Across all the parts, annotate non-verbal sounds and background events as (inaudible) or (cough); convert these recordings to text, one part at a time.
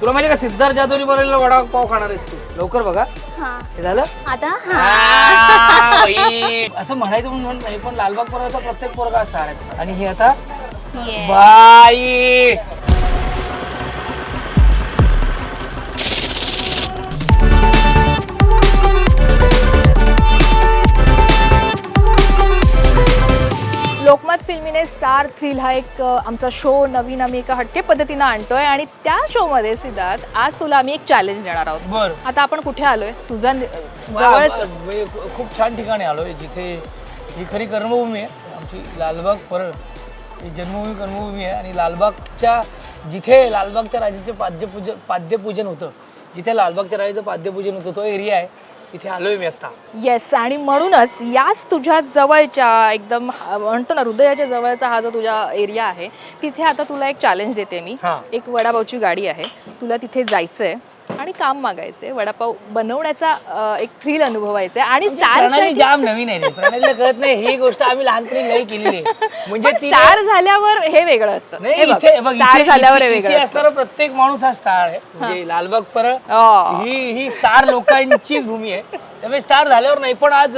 तुला माहिती का सिद्धार्थ जाधवनी बनवलेला वडापाव खाणार आहेस तू? लवकर बघा. हा. हे झालं? आता? हा. (laughs) बाई. असं म्हणायचं म्हणून म्हणत नाही पण लालबाग परवाचा प्रत्येक पोरगा स्टार आहे. आणि हे आता. बाई. लोकमत फिल्मीने स्टार थ्रिल हा एक आमचा शो नवीन आम्ही एका हटके पद्धतीनं आणतोय आणि त्या शोमध्ये सिद्धार्थ आज तुला आम्ही एक चॅलेंज देणार आहोत. बर. आता आपण कुठे आलोय? तुझा नि- जवळच म्हणजे खूप छान ठिकाणी आलोय जिथे ही खरी कर्मभूमी आहे. आमची लालबाग परळ ही जन्मभूमी कर्मभूमी आहे. आणि लालबागच्या जिथे लालबागच्या राजाचे पाद्यपूजन पाद्यपूजन होतं जिथे लालबागच्या राजाचं पाद्यपूजन होतं तो एरिया आहे. तिथे आलोय मी आता. येस आणि म्हणूनच याच तुझ्या जवळच्या एकदम म्हणतो ना हृदयाच्या जवळचा हा जो तुझा एरिया आहे तिथे आता तुला एक चॅलेंज देते मी. हा. एक वडापावची गाडी आहे. तुला तिथे जायचंय. आणि काम मागायचंय वडापाव बनवण्याचा एक थ्रिल अनुभवायचा. आणि स्टार प्रणाली जाम नवीन आहे. प्रणालीला कळत नाही ही गोष्ट आम्ही लहानपणी लई केलेली म्हणजे स्टार झाल्यावर हे वेगळं असतं. हे स्टार झाल्यावर हे वेगळं असणारा प्रत्येक माणूस हा स्टार आहे. म्हणजे लालबाग परळ Oh. ही ही स्टार लोकांचीच भूमी आहे. त्यामुळे स्टार झाल्यावर नाही पण आज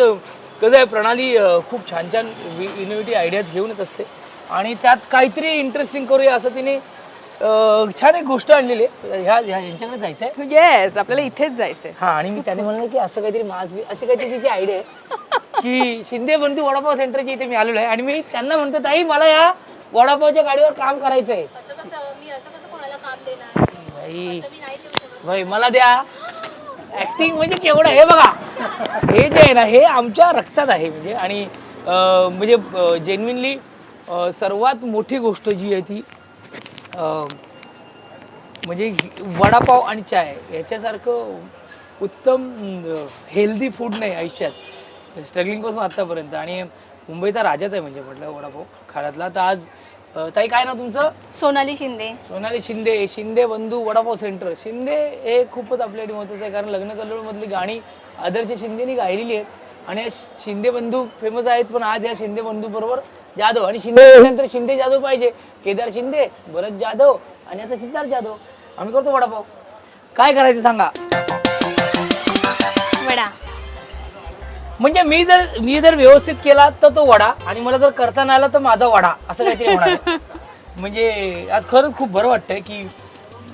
कसं आहे प्रणाली खूप छान छान इनोव्हेटिव्ह आयडियाज घेऊन येत असते. आणि त्यात काहीतरी इंटरेस्टिंग करूया असं तिने अं, छान एक गोष्ट आणलेली आहे. ह्या ह्या यांच्याकडे जायचं आहे येस आपल्याला इथेच जायचंय. हा आणि मी त्याने म्हणलं की असं काहीतरी मास बी अशी काहीतरी तिची आयडिया आहे. की शिंदे बंधू वडापाव सेंटरची इथे मी आलेलो आहे. आणि मी त्यांना म्हणतो ताई मला या वडापावच्या गाडीवर काम करायचं आहे भाई भाई मला द्या. ऍक्टिंग म्हणजे केवढं हे बघा. हे जे आहे ना हे आमच्या रक्तात आहे म्हणजे. आणि अं, म्हणजे जेन्युनली सर्वात मोठी गोष्ट जी आहे ती म्हणजे वडापाव आणि चाय याच्यासारखं उत्तम हेल्दी फूड नाही आयुष्यात. स्ट्रगलिंगपासून आत्तापर्यंत आणि मुंबईचा राजाच आहे म्हणजे म्हटलं वडापाव. खाण्यातला तर आज ताई काय ना तुमचं? सोनाली शिंदे. सोनाली शिंदे. शिंदे बंधू वडापाव सेंटर. शिंदे हे खूपच आपल्यासाठी महत्वाचं आहे. कारण लग्न कल्लोळ मधली गाणी आदर्श शिंदेनी गायलेली आहेत. आणि या शिंदे बंधू फेमस आहेत पण आज या शिंदे बंधू बरोबर जाधव आणि शिंदे नंतर शिंदे जाधव पाहिजे. केदार शिंदे भरत जाधव आणि आता सिद्धार्थ जाधव. आम्ही करतो वडापाव. काय करायचं सांगा? वडा. म्हणजे मी जर मी जर व्यवस्थित केला तर तो वडा आणि मला जर करता नाही आला तर माझा वडा असं काहीतरी होणार. (laughs) म्हणजे आज खरंच खूप बरं वाटतंय की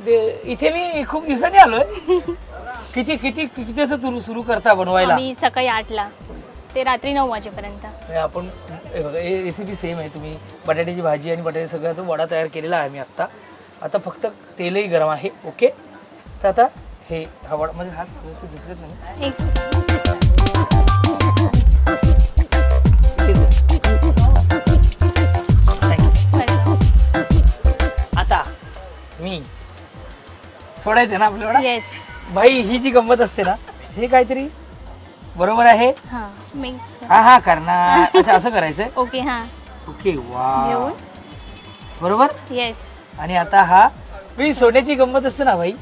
ते- इथे मी खूप दिवसांनी आलोय. (laughs) किती किती किती असं सुरू सुरू करता बनवायला? आम्ही सकाळी आठला. ते रात्री नऊ वाजेपर्यंत. आपण हे बघा हे रेसिपी सेम आहे. तुम्ही बटाट्याची भाजी आणि बटाटे सगळ्याचा वडा तयार केलेला आहे मी आत्ता. आता फक्त तेलही गरम आहे ओके तर आता हे हा वडा म्हणजे हात व्यवस्थित दिसत नाही एक आता मी सोडायचं ना आपल्या वडा येस भाई ही जी गंमत असते ना हे काहीतरी बरोबर आहे? हा हा हा करणार. (laughs) अच्छा असं करायचंय? ओके हा. ओके वा घेऊन बरोबर? येस आणि आता हा मी सोड्याची गंमत असते ना भाई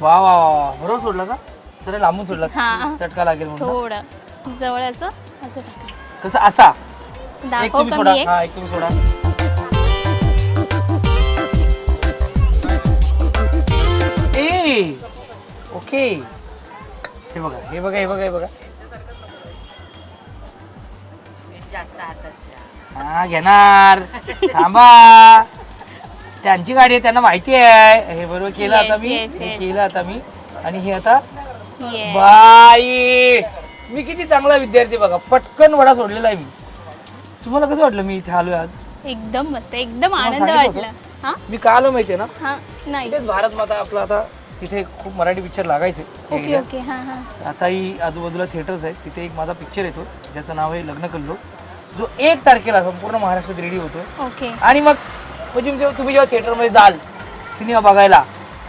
वा वा वा वा. बरोबर सोडला का? जरा लांबून सोडला. हा. चटका लागेल म्हणून. थोडं. जवळ असं असं टाका. कसं असा? एक दाखव तुम्ही सोडा. कमी आहे. हा एक तुम्ही सोडा. ए ओके. हे बघा हे बघा हे बघा हे बघा. हा घेणार. थांबा. त्यांची गाडी आहे त्यांना माहिती आहे. हे बरोबर केलं आता मी. yes, हे yes. केलं आता मी. आणि हे आता Yes. बाई. मी किती चांगला विद्यार्थी बघा. पटकन वडा सोडलेला आहे मी. तुम्हाला कसं वाटलं मी इथे आलोय आज? एकदम मस्त एकदम आनंद सांगितलं वाटला. हा? मी का आलो माहितीये ना? हा नाही. भारत माता आपला आता तिथे खूप मराठी पिक्चर लागायचे ओके. ओके हा हा. आताही आजूबाजूला थिएटर्स आहेत तिथे एक माझा पिक्चर येतो. ज्याचं नाव आहे लग्न कल्लो. जो एक तारखेला संपूर्ण महाराष्ट्रात रेडी होतो. ओके. आणि मग म्हणजे जेव्हा तुम्ही जेव्हा थिएटरमध्ये जाल सिनेमा बघायला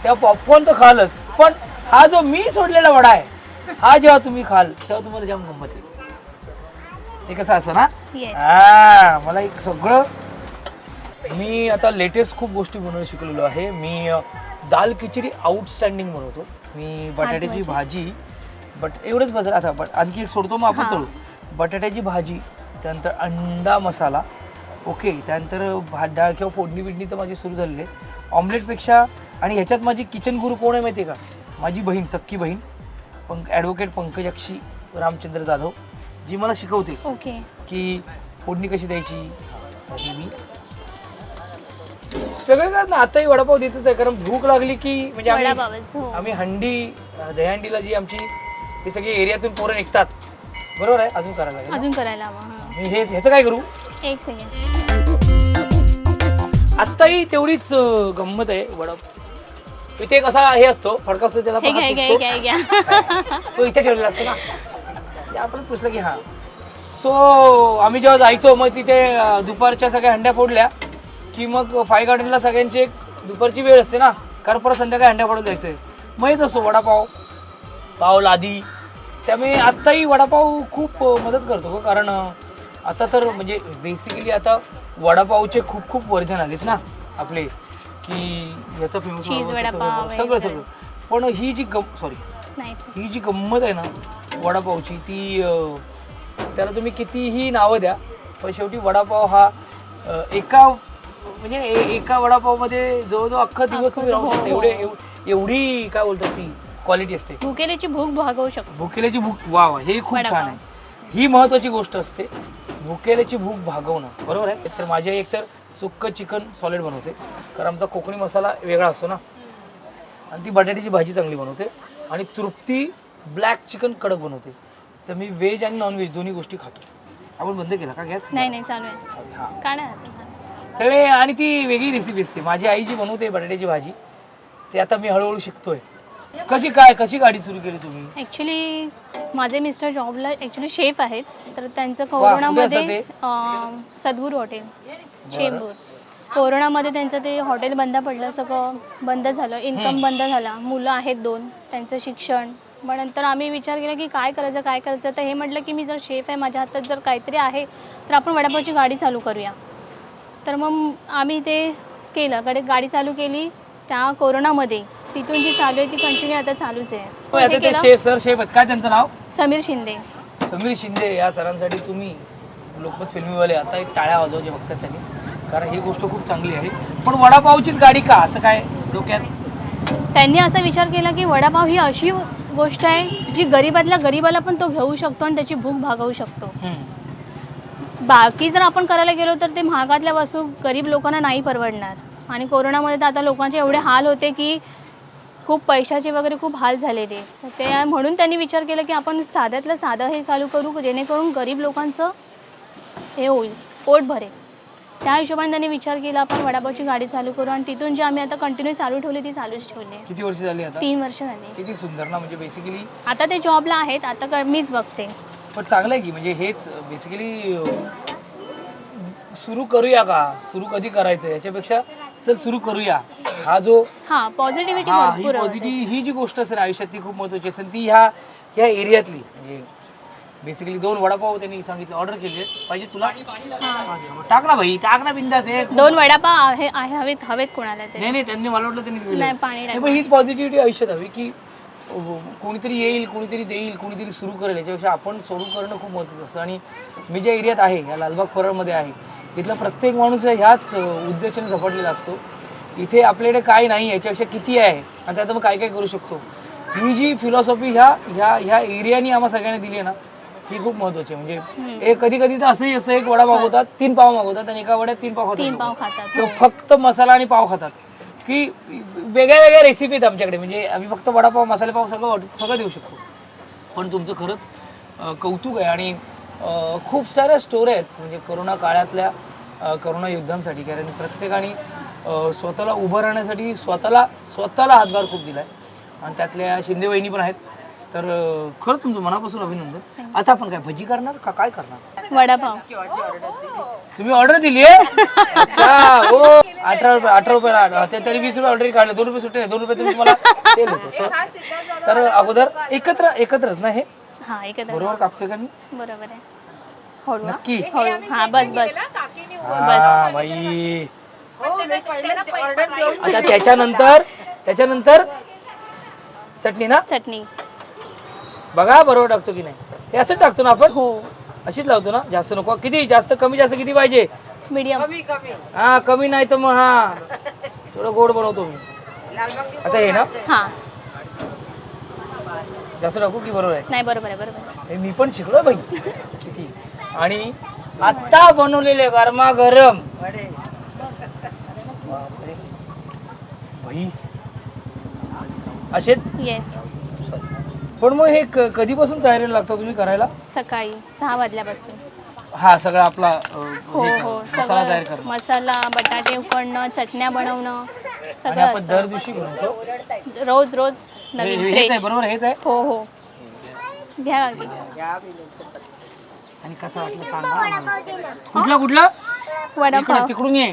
तेव्हा पॉपकॉर्न तर खालच. पण हा जो मी सोडलेला वडा आहे हा जेव्हा तुम्ही खाल तेव्हा तुम्हाला जाम गंमत येईल. हे कसं असं ना? हा मला एक सगळं मी आता लेटेस्ट खूप गोष्टी बनवणं शिकलेलो आहे. मी दाल खिचडी आउटस्टँडिंग बनवतो. मी बटाट्याची? भाजी बट एवढंच बस आता बट आणखी एक सोडतो मग आपण. तळू बटाट्याची भाजी त्यानंतर अंडा मसाला. ओके त्यानंतर भात डाळ किंवा फोडणी बिडणी तर माझी सुरू झालेली आहे. ऑमलेटपेक्षा आणि ह्याच्यात माझी किचन गुरु कोण आहे माहिती आहे का? माझी बहीण सक्की बहीण पंक ॲडव्होकेट पंकजाक्षी रामचंद्र जाधव जी मला शिकवते ओके की फोडणी कशी द्यायची? मी सगळे करत ना आताही वडापाव देतच आहे कारण भूक लागली की म्हणजे आम्ही वडापावच हो. आम्ही हंडी अं, दहीहंडीला जी आमची ही सगळी एरियातून पोरं निघतात. बरोबर आहे? अजून करायला लागेल ना? अजून करायला हवं हां. मी हे ह्याचं काय करू? एक सेकंड आत्ताही तेवढीच अं, गंमत आहे वडापाव. इथे एक असा हे असतो फडका असतो त्याला हे आपण घ्या हात घ्या पुसतो. घ्या घ्या. (laughs) तो इथे ठेवलेला असतो ना. ते आपण पुसलं की हा. सो आम्ही जेव्हा जायचो मग तिथे अं, दुपारच्या सगळ्या हंड्या फोडल्या. की मग फाय गार्डनला सगळ्यांची एक दुपारची वेळ असते ना. कारण परत संध्याकाळी हंड्या फोडून जायचंय. माहीत असतो वडापाव पाव लादी. त्यामुळे आत्ताही वडापाव खूप मदत करतो गं, कारण आता तर म्हणजे बेसिकली आता वडापावचे खूप खूप वर्जन आलेत ना आपले. की याचं फेमस सगळं. सगळं पण ही जी गम सॉरी ही जी गंमत आहे ना वडापावची ती त्याला तुम्ही कितीही नावं द्या पण शेवटी वडापाव हा एका म्हणजे ए- एका वडापावमध्ये जवळजवळ अख्खा दिवस तुम्ही राहू हो, शकता. एवढे एव- एवढी काय बोलतात ती क्वालिटी असते. भुकेलेची भूक भागवू शकतो. भुकेल्याची भूक वा वा हे खूप वडापाव. छान आहे. ही महत्वाची गोष्ट असते. भुकेल्याची भूक भागवणं. बरोबर आहे? तर माझी एकतर सुक्क चिकन सॉलिड बनवते. कारण आमचा कोकणी मसाला वेगळा असतो ना. आणि ती बटाट्याची भाजी चांगली बनवते. आणि तृप्ती ब्लॅक चिकन कडक बनवते. तर मी व्हेज आणि नॉनव्हेज दोन्ही गोष्टी खातो. आपण बंद केला का गॅस? नाही नाही चालू आहे. हा. काढा त्यामुळे आणि ती वेगळी रेसिपी असते. माझी आई जी बनवते बटाट्याची भाजी ते आता मी हळूहळू शिकतोय. कशी काय कशी गाडी सुरू केली तुम्ही? ॲक्च्युली माझे मिस्टर जॉबला ॲक्च्युली शेफ आहेत. तर त्यांचं कोरोनामध्ये अं, सद्गुरू हॉटेल चेंबूर. कोरोनामध्ये त्यांचं ते हॉटेल बंद पडलं सगळं बंद झालं इन्कम बंद झाला. मुलं आहेत दोन त्यांचं शिक्षण. मग नंतर आम्ही विचार केला की काय करायचं काय करायचं? तर हे म्हटलं की मी जर शेफ आहे माझ्या हातात जर काहीतरी आहे तर आपण वडापावची गाडी चालू करूया. तर मग आम्ही ते केलं. कडे गाडी चालू केली. त्या कोरोनामध्ये तिथून जी चालू आहे ती कंटिन्यू आता चालूच आहे. होय, आता हे ते केलं. शेफ सर शेफ आहेत. काय त्यांचं नाव? समीर शिंदे. समीर शिंदे. या सरांसाठी तुम्ही लोकमत फिल्मीवाले आता एक टाळ्या वाजवायचे बघतात त्यांनी. कारण ही गोष्ट खूप चांगली आहे. पण वडापावचीच गाडी का? असं काय डोक्यात? त्यांनी असा विचार केला की वडापाव ही अशी गोष्ट आहे जी गरीबातल्या गरीबाला पण तो घेऊ शकतो आणि त्याची भूक भागवू शकतो. बाकी जर आपण करायला गेलो तर ते महागातल्या वस्तू गरीब लोकांना नाही परवडणार. आणि कोरोनामध्ये तर आता लोकांचे एवढे हाल होते की खूप पैशाचे वगैरे खूप हाल झालेले. ते म्हणून त्यांनी विचार केला की आपण साध्यातलं साधं हे चालू करू जेणेकरून गरीब लोकांचं हे होईल पोट भरेल. त्या हिशोबाने त्यांनी विचार केला आपण वडापावची गाडी चालू करू आणि तिथून जी आम्ही आता कंटिन्यू चालू ठेवली ती चालूच ठेवली. किती वर्ष झाली आता? तीन वर्ष झाली. किती सुंदर ना म्हणजे बेसिकली आता ते जॉबला आहेत आता मीच बघते. पण चांगलं आहे की म्हणजे हेच बेसिकली सुरू करूया का? सुरू कधी करायचं? याच्यापेक्षा चल सुरू करूया. हा जो हा पॉझिटिव्हिटी हा ही भरपूर. पॉझिटिव्ह ही जी गोष्ट असेल आयुष्यात ती खूप महत्वाची असेल. ती ह्या ह्या एरियातली म्हणजे बेसिकली दोन वडापाव त्यांनी सांगितलं ऑर्डर केले. पाहिजे तुला? हा. टाक ना भाई टाक ना बिंदास हे दोन वडापाव आहे आहे हवेत हवेत कोणाला ते? नाही नाही त्यांनी मला वाटलं त्यांनी नाही, पण हीच पॉझिटिव्हिटी आयुष्यात हवी की कोणीतरी येईल कोणीतरी देईल कोणीतरी सुरू करेल याच्यापेक्षा आपण सुरू करणं खूप महत्त्वाचं असतं. आणि मी ज्या एरियात आहे या लालबाग परळमध्ये आहे इथला प्रत्येक माणूस ह्याच उद्देशाने झपाटलेला असतो. इथे आपल्याकडे काय नाही याच्यापेक्षा किती आहे आणि त्यात मग काय काय करू शकतो? ही जी फिलॉसॉफी ह्या ह्या ह्या एरियानी आम्हा सगळ्यांनी दिली आहे ना ही खूप महत्वाची आहे. म्हणजे एक कधी कधी तर असंही असं एक वडा मागवतात तीन पाव मागवतात आणि एका वड्यात तीन पाव खातात. फक्त मसाला आणि पाव खातात. की वेगळ्या वेगळ्या रेसिपी आहेत आमच्याकडे. म्हणजे आम्ही फक्त वडापाव मसालेपाव सगळं सगळं देऊ शकतो. पण तुमचं खरंच कौतुक आहे आणि खूप साऱ्या स्टोऱ्या आहेत. म्हणजे करोना काळातल्या करोना युद्धांसाठी. कारण प्रत्येकाने स्वतःला उभं राहण्यासाठी स्वतःला स्वतःला हातभार खूप दिला आहे आणि त्यातल्या शिंदे वहिनी पण आहेत. तर अं, खरं तुमचं मनापासून अभिनंदन. आता आपण काय भजी करणार का काय करणार? वडापाव. तुम्ही ऑर्डर दिली आहे? अच्छा हो अठरा रुपये अठरा रुपये ते तरी वीस रुपये ऑर्डर काढले दोन रुपये सुट्टे नाही, दोन रुपये तुम्ही मला तेल होतो तर- तर अगोदर एकत्र एकत्रच ना हे? हा एकत्र. बरोबर कापते का मी? बरोबर आहे. हळू हा. नक्की. हळू हा बस बस. हा बाई. आता त्याच्यानंतर त्याच्यानंतर चटणी ना? चटणी. बघा बरोबर टाकतो की नाही. हे असं टाकतो ना आपण? हो. अशीच लावतो ना? जास्त नको. किती? जास्त कमी जास्त किती पाहिजे? मीडियम. हा कमी नाही तर मग हा. थोडं गोड बनवतो मी. आता हे ना? हा. जास्त टाकू की बरोबर आहे? नाही बरोबर आहे बरोबर आहे. हे मी पण शिकलो बाई. किती? आणि आता बनवलेले गरमा गरम बापरे. बाई. असेच येस पण मग हे क- कधीपासून तयारीला लागतं तुम्ही करायला? सकाळी सहा वाजल्यापासून. हा सगळा आपला अ, हो हे हो मसाला तयार सगळं करणं मसाला बटाटे उकडणं चटण्या बनवणं आणि सगळं आपण दर असतं. दिवशी बनवतो? रोज रोज हे- नवीन हे- हेच आहे फ्रेश बरोबर हेच आहे? हो हो. घ्या. अगदी. आणि कसं वाटलं सांगा आम्हाला. कुठला कुठला? इकडं वडापाव तिकडून ये.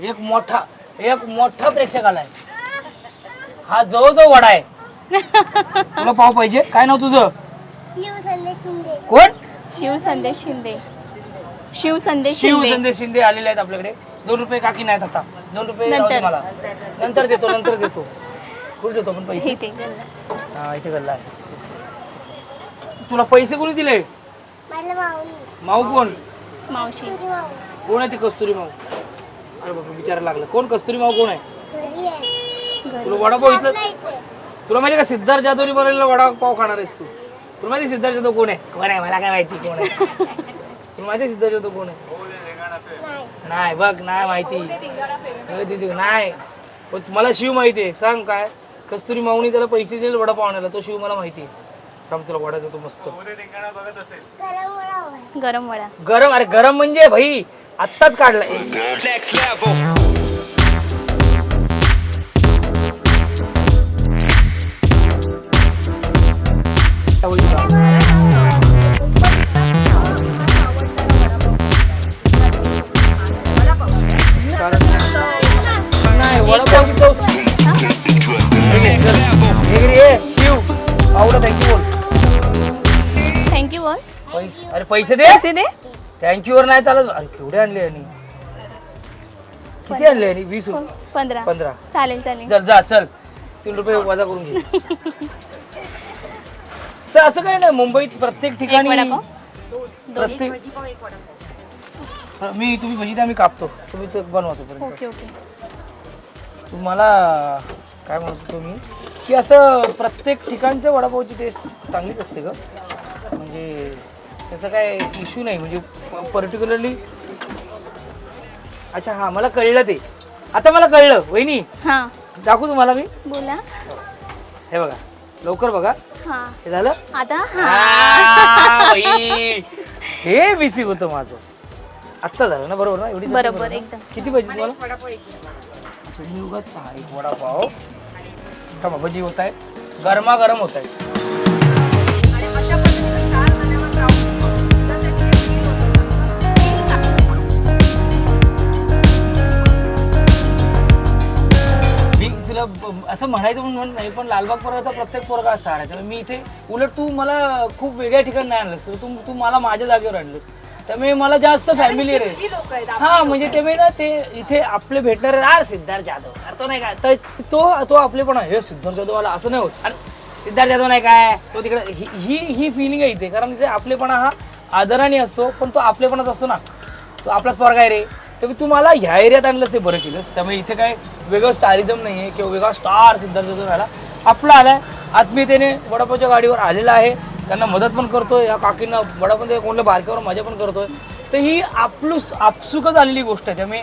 एक मोठा एक मोठा प्रेक्षक आलाय. हा जवळजवळ वडा आहे. तुला पाव पाहिजे? काय नाव तुझं? कोण? शिव संदेश शिंदे. शिव संदेश शिव शिंदे. संदेश शिंदे आलेले आहेत आपल्याकडे. दोन रुपये काकी नाहीत आता. दोन रुपये राहू दे नंतर. मला. नंतर देतो नंतर देतो. कुठे देतो आपण पैसे? इथे हा इथे गल्ला आहे. तुला पैसे कोणी दिले? माऊ कोण? मावशी. कोण आहे ती कस्तुरी माऊ? अरे बाबा विचारायला लागलं. कोण कस्तुरी माऊ कोण आहे? घरी. तुला वडापाव इथलं तुला माहिती का सिद्धार्थ जाधवनी बनवलेला वडापाव खाणार आहेस तू? तुला माहिती सिद्धार्थ जाधव कोण आहे? कोण आहे? मला काय माहिती कोण आहे? तुला माहिती सिद्धार्थ जाधव कोण आहे? नाही बघ नाही माहिती. नाही पण मला शिव माहिती आहे. सांग काय? कस्तुरी माऊनी त्याला पैसे दिले वडापाव आणायला. तो शिव मला माहिती आहे. थांब तुला वडा देतो मस्त. गरम वडा. गरम? अरे गरम म्हणजे भाई आत्ताच काढला पैसे दे. पैसे दे. थँक्यू वर नाही चालत. अरे केवढे आणले यांनी? किती आणले यांनी? वीस? रुपये पंधरा. पंधरा. चालेल चालेल. चल जा चल. तीन रुपये वजा करून घे. (laughs) तर असं काही नाही मुंबईत प्रत्येक ठिकाणी वडापाव. प्रत्येक मी तुम्ही भजी द्या मी कापतो. तुम्ही ते बनवा तोपर्यंत. Okay okay. तुम्हाला काय म्हणतो तुम्ही? की असं प्रत्येक ठिकाणच्या वडापावची टेस्ट चांगलीच असते का म्हणजे त्याचा काय इश्यू नाही. म्हणजे पर्टिक्युलरली अच्छा हां मला कळलं ते. आता मला कळलं वहिनी. हा. दाखवू तुम्हाला मी? बोला. हे बघा लवकर बघा. हा. हे झालं? आता? हा. आ, बाई. हे बिसी होतं माझं. आत्ता झालं ना बरोबर ना? एवढी बरोबर, चटणी एकदम. किती भजी तुम्हाला? उगाच हा एक वडापाव. थांबा भजी होत आहे. गरमा गरम होत आहे. ब- असं म्हणायचं म्हणून म्हणत नाही पण लालबाग परवाचा प्रत्येक पोरगा स्टार आहे. त्यामुळे मी इथे उलट तू मला खूप वेगळ्या ठिकाणी नाही आणलंस. तू तू मला माझ्या जागेवर आणलंस. त्यामुळे मला जास्त फॅमिली आहे. हा म्हणजे ते ना ते इथे आपले भेटणारे यार सिद्धार्थ जाधव. अरे तो नाही काय? तर तो तो आपले पण हे सिद्धार्थ जाधव आला असं नाही होत. अरे सिद्धार्थ जाधव नाही काय? तो तिकडे ही ही ही फिलिंग आहे इथे. कारण इथे आपलेपणा हा आदराने असतो पण तो आपलेपणाच असतो ना. तो आपलाच पोरगा आहे रे. तर मी तुम्हाला ह्या एरियात आणलं ते बरं केलंस. त्यामुळे इथे काय वेगळं स्टारिझम नाही आहे किंवा वेगळा स्टार सिद्धार्थ जाधव आला आपला आलाय. आत्मीयतेने वडापावच्या गाडीवर आलेला आहे. त्यांना मदत पण करतोय. या काकींना वडापाव कोणत्या बारक्यावर मजा पण करतोय. तर ही आपलूस आपसुकच आलेली गोष्ट आहे. त्यामुळे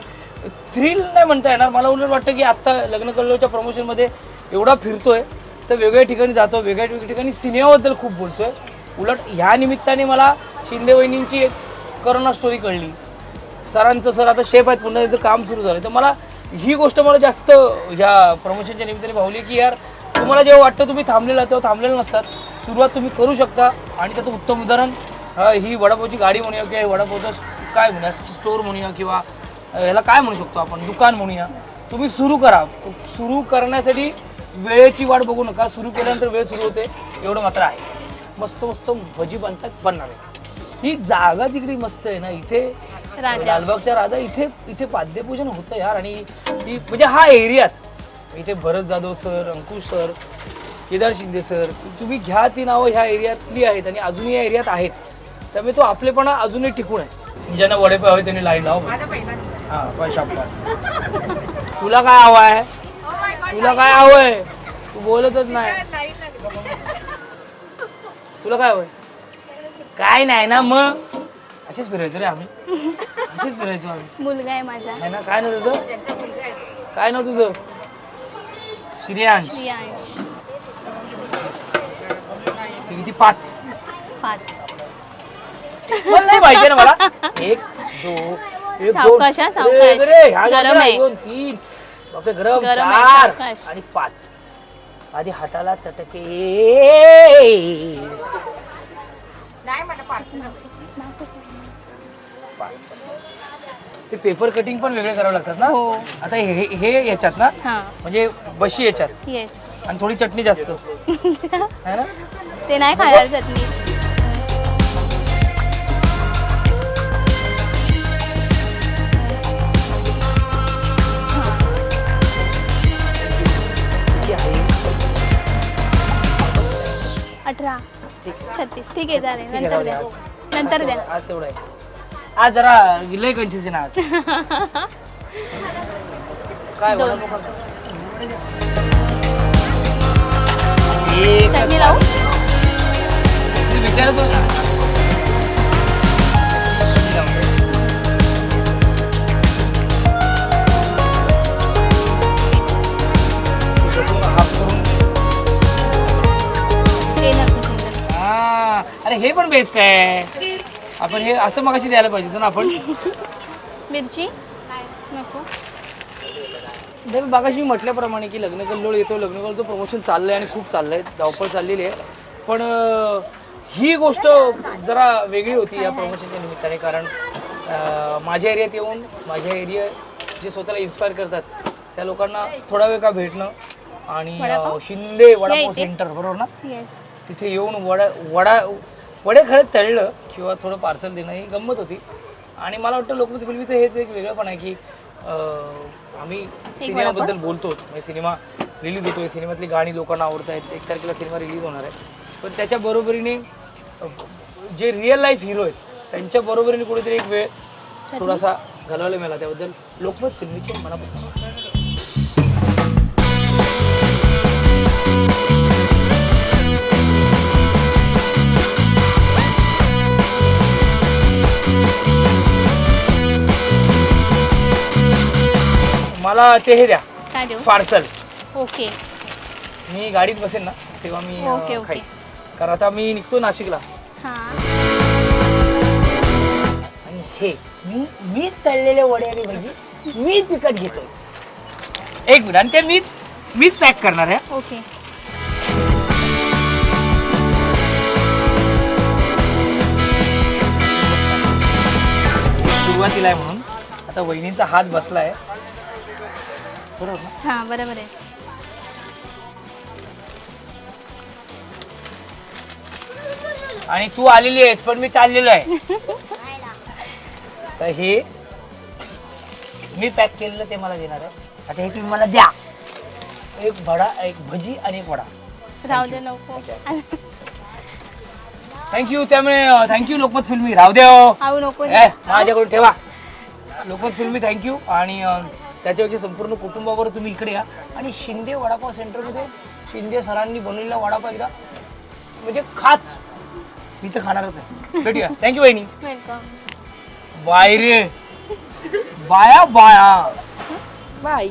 थ्रिल नाही म्हणता येणार. मला उलट वाटतं की आत्ता लग्न कल्लोच्या प्रमोशनमध्ये एवढा फिरतोय. तर वेगळ्या ठिकाणी जातो वेगळ्या वेगळ्या ठिकाणी सिनेमाबद्दल खूप बोलतोय. उलट ह्या निमित्ताने मला शिंदे वहिनींची एक करोना स्टोरी कळली. सरांचं सर आता शेफ आहेत पुन्हा त्याचं काम सुरू झालं तर मला ही गोष्ट मला जास्त ह्या प्रमोशनच्या निमित्ताने भावली की यार तुम्हाला जेव्हा वाटतं तुम्ही थांबलेला तेव्हा थांबलेलं नसतात. सुरुवात तुम्ही करू शकता आणि त्याचं उत्तम उदाहरण ही वडापावची गाडी म्हणूया किंवा हे वडापावचं काय म्हणूया स्टोअर म्हणूया किंवा याला काय म्हणू शकतो आपण? दुकान म्हणूया. तुम्ही सुरू करा. सुरू करण्यासाठी वेळेची वाट बघू नका. सुरू केल्यानंतर वेळ सुरू होते. एवढं मात्र आहे. मस्त मस्त भजी बनतात बनणार आहे ही जागा तिकडे मस्त आहे ना. इथे राजा. लालबागच्या राजा इथे इथे पाद्यपूजन होतं यार. आणि ती म्हणजे हा एरियाच इथे Bharat Jadhav sir Ankush sir Kedar Shinde sir तुम्ही घ्या ती नावं ह्या एरियातली आहेत आणि अजूनही या एरियात आहेत. त्यामुळे तो आपलेपणा अजूनही टिकून आहे. ज्यांना वडेपाव हवे त्यांनी लाईन लावा. हा. तुला काय हवं आहे? तुला काय हवंय तू बोलतच नाही. तुला काय हवंय काय नाही ना मग. असेच फिरायचो रे आम्ही. फिरायचो आम्ही. मुलगा आहे माझा. आहे ना? काय ना तुझं? काय ना तुझं? श्रेयांश. प्रियांश ते किती? पाच. पाच. मला नाही माहिती ना मला. (laughs) एक दोन एक दोन. सावकाश हा, सावकाश. अरे, अरे, ह्या गरम गरम आहे. दोन तीन. बापरे गरम. गरम आहे, चार. सावकाश. आणि पाच. आधी हाताला चटके. ते पेपर कटिंग पण वेगळे करावं लागतात ना? हो. आता हे हे याच्यात ना? हा. म्हणजे बशी याच्यात. येस आणि थोडी चटणी जास्त. (laughs) है ना? ते नाही खायला चटणी? अठरा. छत्तीस. ठीक आहे चालेल. ठीक आहे, नंतर द्या. नंतर द्या. आज तेवढं आहे. आज जरा लय कन्सेशन आज काय दोन. वडापाव करतो? एक चटणी लावू मी विचारत होता हाफ करून ते नको सुंदर. हा, अरे हे पण बेस्ट आहे आपण हे असं मगाशी द्यायला पाहिजे होतं ना आपण? (laughs) मिरची? नको. नाही मी मगाशी म्हटल्याप्रमाणे की लग्न कल्लोळ येतो लग्न कल्लोळचं प्रमोशन चाललंय आणि खूप चाललंय धावपळ चाललेली आहे. पण अं, ही गोष्ट जरा वेगळी होती या प्रमोशनच्या निमित्ताने कारण अं, माझ्या एरियात येऊन माझ्या एरिया जे स्वतःला इन्स्पायर करतात त्या लोकांना थोडा वेळ का भेटणं आणि? अं, शिंदे वडापाव? सेंटर बरोबर ना? येस तिथे येऊन वडा वडा वडे खरंच तळलं किंवा थोडं पार्सल देणं ही गंमत होती. आणि मला वाटतं लोकमत फिल्मीचं हेच एक वेगळं पण आहे की अं, आम्ही सिनेमाबद्दल बोलतो म्हणजे सिनेमा रिलीज होतोय. सिनेमातली गाणी लोकांना आवडत आहेत एक तारखेला सिनेमा रिलीज होणार आहे. पण त्याच्या बरोबरीने अं, जे रिअल लाईफ हिरो आहेत त्यांच्या बरोबरीने कुठेतरी एक वेळ थोडासा घालवायला मिळाला. त्याबद्दल लोकमत फिल्मीचे मनापासून मला ते हे द्या. काय देऊ? पार्सल. ओके. मी गाडीत बसेन ना तेव्हा मी अं, ओके, ओके. खाईन कारण आता मी निघतो नाशिकला. हां. आणि हे मी मीच तळलेले वडे आणि भजी मीच विकत घेतोय. एक मिनिट आणि ते मीच मीच पॅक करणार आहे. ओके. सुरुवातीला आहे म्हणून. आता वहिनींचा हात बसलाय. बरोबर ना? हां बरोबर आहे. आणि तू आलेली आहेस पण मी चाललेलो आहे. (laughs) तर हे मी पॅक केलेलं ते मला देणार आहे. आता हे तुम्ही मला द्या. एक वडा एक भजी आणि एक वडा. राहू दे नको. थँक्यू त्यामुळे थँक्यू लोकमत फिल्मी. राहू दे हो. आऊ नको ए, माझ्याकडून ठेवा. लोकमत फिल्मी थँक्यू आणि अं, त्याच्यापेक्षा संपूर्ण कुटुंबावर तुम्ही इकडे या. आणि शिंदे वडापाव सेंटरमध्ये शिंदे सरांनी बनवलेला वडापाव एकदा म्हणजे खाच. मी तर खाणारच आहे. भेटूया. थँक्यू वहिनी. वेलकम बाय रे. बाया बाया. बाय